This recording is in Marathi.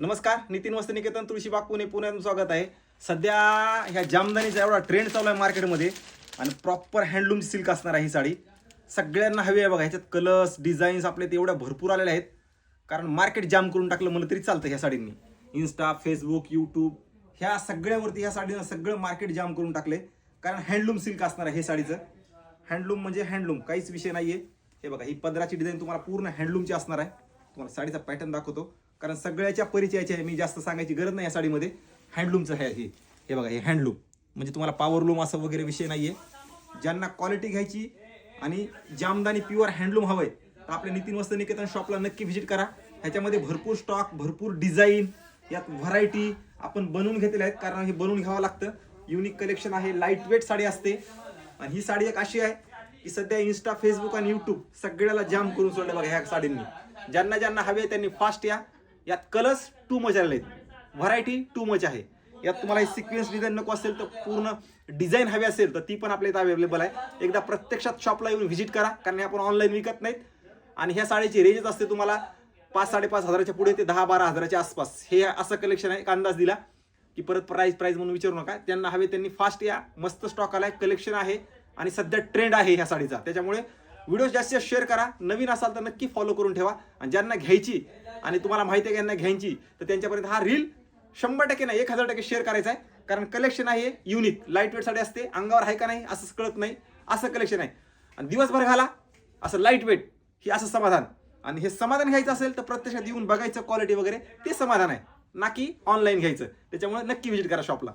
नमस्कार नितीन वस्त निकेतन तुळशीबाग पुणे पुण्यात स्वागत आहे. सध्या ह्या जामदानीचा एवढा ट्रेंड चालू आहे मार्केटमध्ये आणि प्रॉपर हँडलूम सिल्क असणार आहे ही साडी. सगळ्यांना हवी आहे बघा ह्याच्यात कलर्स डिझाईन्स आपले ते एवढ्या भरपूर आलेले आहेत. कारण मार्केट जाम करून टाकलं म्हणलं तरी चालतं ह्या साडींनी. इन्स्टा फेसबुक यूट्यूब ह्या सगळ्यावरती ह्या साडीनं सगळं मार्केट जाम करून टाकले कारण हँडलूम सिल्क असणार आहे हे साडीचं. हँडलूम म्हणजे हँडलूम काहीच विषय नाही आहे हे बघा ही पदराची डिझाईन तुम्हाला पूर्ण हँडलूमची असणार आहे. तुम्हाला साडीचा पॅटर्न दाखवतो. कारण सगळ्याच्या परिचयाच्या आहे मी जास्त सांगायची गरज नाही या साडीमध्ये. हँडलूमचं आहे हे. हे बघा हे हँडलूम म्हणजे तुम्हाला पॉवरलूम असं वगैरे विषय नाही आहे ज्यांना क्वालिटी घ्यायची आणि जामदानी प्युअर हँडलूम हवंय तर आपल्या नितीन वस्त्र निकेतन शॉपला नक्की व्हिजिट करा. ह्याच्यामध्ये भरपूर स्टॉक भरपूर डिझाईन यात व्हरायटी आपण बनवून घेतलेल्या आहेत. कारण हे बनवून घ्यावं लागतं. युनिक कलेक्शन आहे लाइट वेट साडी असते. आणि ही साडी एक अशी आहे की सध्या इन्स्टा फेसबुक आणि युट्यूब सगळ्याला जाम करून सोडलं बघा ह्या साडींनी. ज्यांना ज्यांना हवे आहे त्यांनी फास्ट या. यात कलर्स टू मच आलेले आहेत. व्हरायटी टू मच आहे. यात तुम्हाला हे सिक्वेन्स डिझाईन नको असेल तर पूर्ण डिझाईन हवी असेल तर ती पण आपल्या इथं अवेलेबल आहे. एकदा प्रत्यक्षात शॉपला येऊन व्हिजिट करा कारण हे आपण ऑनलाईन विकत नाहीत. आणि ह्या साडीची रेंजच असते तुम्हाला पाच साडेपाच हजाराच्या पुढे ते दहा बारा हजाराच्या आसपास. हे असं कलेक्शन आहे एक अंदाज दिला. की परत प्राईस प्राईस म्हणून विचारू नका. त्यांना हवे त्यांनी फास्ट या मस्त स्टॉक आलाय कलेक्शन आहे. आणि सध्या ट्रेंड आहे ह्या साडीचा. त्याच्यामुळे व्हिडिओ जास्तीत जास्त शेअर करा. नवीन असाल तर नक्की फॉलो करून ठेवा. आणि ज्यांना घ्यायची आणि तुम्हाला माहिती आहे यांना घ्यायची तर त्यांच्यापर्यंत हा रील शंभर टक्के नाही एक हजार टक्के शेअर करायचा आहे. कारण कलेक्शन आहे युनिक लाइट वेट साडी असते अंगावर आहे का नाही असंच कळत नाही असं कलेक्शन आहे. आणि दिवसभर घाला असं लाइट वेट ही असं समाधान. आणि हे समाधान घ्यायचं असेल तर प्रत्यक्षात येऊन बघायचं क्वालिटी वगैरे ते समाधान आहे. ना की ऑनलाईन घ्यायचं. त्याच्यामुळे नक्की व्हिजिट करा शॉपला